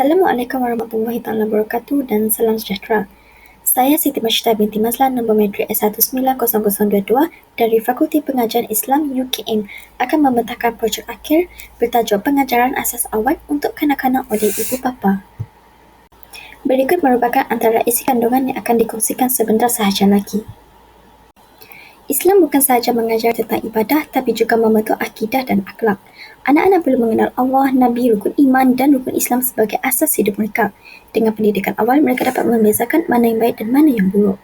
Assalamualaikum warahmatullahi taala wabarakatuh dan salam sejahtera. Saya Siti Masyidah binti Mazlan nombor metrik S190022 dari Fakulti Pengajaran Islam UKM akan membentangkan projek akhir bertajuk Pengajaran Asas Awal untuk Kanak-kanak oleh Ibu Bapa. Berikut merupakan antara isi kandungan yang akan dikongsikan sebentar sahaja lagi. Islam bukan sahaja mengajar tentang ibadah tapi juga membentuk akidah dan akhlak. Anak-anak perlu mengenal Allah, Nabi, rukun iman dan rukun Islam sebagai asas hidup mereka. Dengan pendidikan awal, mereka dapat membezakan mana yang baik dan mana yang buruk.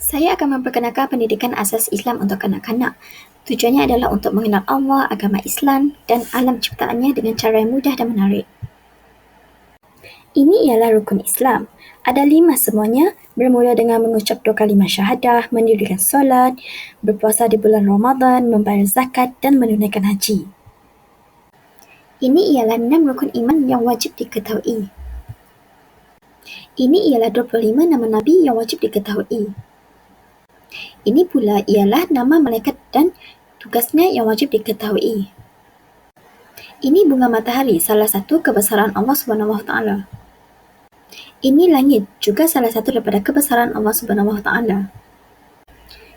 Saya akan memperkenalkan pendidikan asas Islam untuk kanak-kanak. Tujuannya adalah untuk mengenal Allah, agama Islam dan alam ciptaannya dengan cara yang mudah dan menarik. Ini ialah rukun Islam. Ada lima semuanya, bermula dengan mengucap dua kalimah syahadah, mendirikan solat, berpuasa di bulan Ramadan, membayar zakat dan menunaikan haji. Ini ialah enam rukun iman yang wajib diketahui. Ini ialah 25 nama Nabi yang wajib diketahui. Ini pula ialah nama malaikat dan tugasnya yang wajib diketahui. Ini bunga matahari, salah satu kebesaran Allah Subhanahu Taala. Ini langit juga salah satu daripada kebesaran Allah Subhanahu Taala.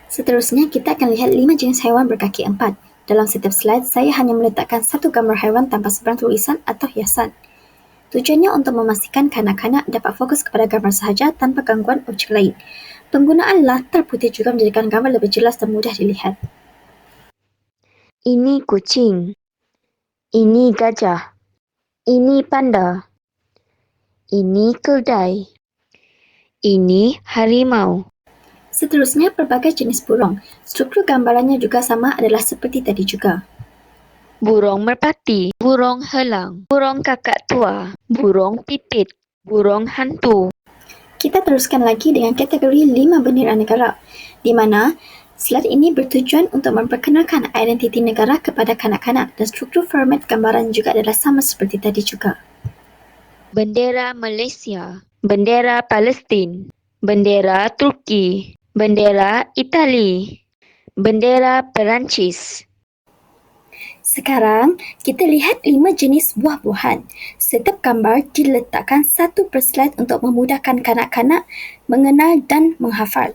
Seterusnya kita akan lihat lima jenis haiwan berkaki empat. Dalam setiap slide, saya hanya meletakkan satu gambar haiwan tanpa sebarang tulisan atau hiasan. Tujuannya untuk memastikan kanak-kanak dapat fokus kepada gambar sahaja tanpa gangguan objek lain. Penggunaan latar putih juga menjadikan gambar lebih jelas dan mudah dilihat. Ini kucing. Ini gajah. Ini panda. Ini keldai. Ini harimau. Seterusnya, pelbagai jenis burung. Struktur gambarannya juga sama adalah seperti tadi juga. Burung merpati, burung helang, burung kakak tua, burung pipit, burung hantu. Kita teruskan lagi dengan kategori lima bendera negara, di mana slide ini bertujuan untuk memperkenalkan identiti negara kepada kanak-kanak dan struktur format gambaran juga adalah sama seperti tadi juga bendera Malaysia, bendera Palestin, bendera Turki, bendera Itali, bendera Perancis. Sekarang, kita lihat lima jenis buah-buahan. Setiap gambar diletakkan satu per slide untuk memudahkan kanak-kanak mengenal dan menghafal.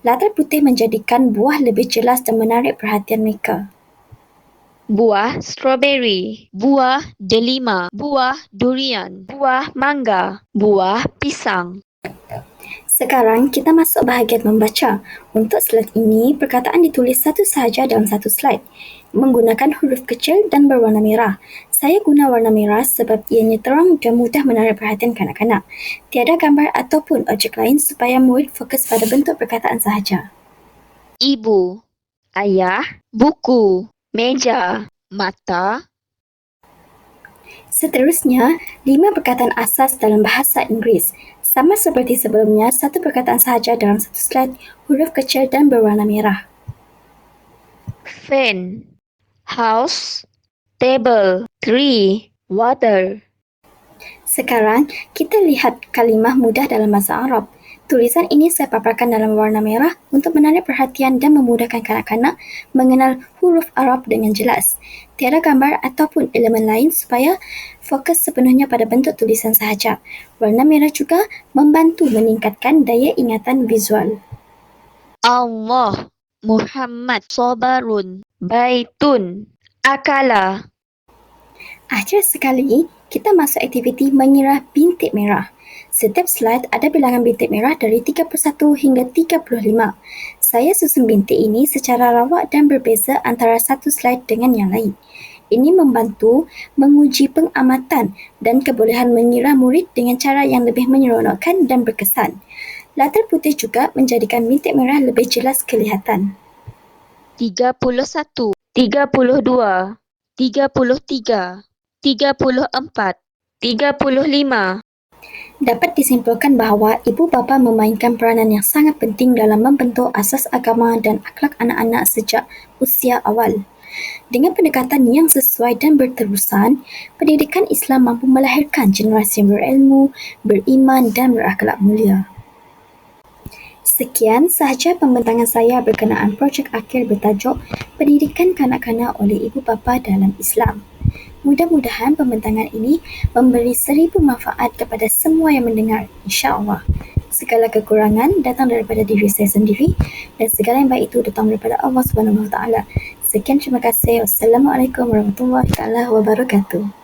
Latar putih menjadikan buah lebih jelas dan menarik perhatian mereka. Buah strawberry, buah delima, buah durian, buah mangga, buah pisang. Sekarang kita masuk bahagian membaca. Untuk slide ini, perkataan ditulis satu sahaja dalam satu slide menggunakan huruf kecil dan berwarna merah. Saya guna warna merah sebab ianya terang dan mudah menarik perhatian kanak-kanak. Tiada gambar ataupun objek lain supaya murid fokus pada bentuk perkataan sahaja. Ibu, ayah, buku, meja, mata. Seterusnya, lima perkataan asas dalam bahasa Inggeris. Sama seperti sebelumnya, satu perkataan sahaja dalam satu slide, huruf kecil dan berwarna merah. Fan, house, table, tree, water. Sekarang, kita lihat kalimah mudah dalam bahasa Arab. Tulisan ini saya paparkan dalam warna merah untuk menarik perhatian dan memudahkan kanak-kanak mengenal huruf Arab dengan jelas. Tiada gambar ataupun elemen lain supaya fokus sepenuhnya pada bentuk tulisan sahaja. Warna merah juga membantu meningkatkan daya ingatan visual. Allah, Muhammad, Sobarun, Baitun, Akala. Akhir sekali, kita masuk aktiviti mengira bintik merah. Setiap slide ada bilangan bintik merah dari 31 hingga 35. Saya susun bintik ini secara rawak dan berbeza antara satu slide dengan yang lain. Ini membantu menguji pengamatan dan kebolehan mengira murid dengan cara yang lebih menyeronokkan dan berkesan. Latar putih juga menjadikan bintik merah lebih jelas kelihatan. 31, 32, 33, 34, 35, Dapat disimpulkan bahawa ibu bapa memainkan peranan yang sangat penting dalam membentuk asas agama dan akhlak anak-anak sejak usia awal. Dengan pendekatan yang sesuai dan berterusan, pendidikan Islam mampu melahirkan generasi berilmu, beriman dan berakhlak mulia. Sekian sahaja pembentangan saya berkenaan projek akhir bertajuk Pendidikan Kanak-kanak oleh Ibu Bapa dalam Islam. Mudah-mudahan pembentangan ini memberi seribu manfaat kepada semua yang mendengar, insya-Allah. Segala kekurangan datang daripada diri saya sendiri dan segala yang baik itu datang daripada Allah Subhanahu Wa Taala. Sekian terima kasih. Wassalamualaikum warahmatullahi wabarakatuh.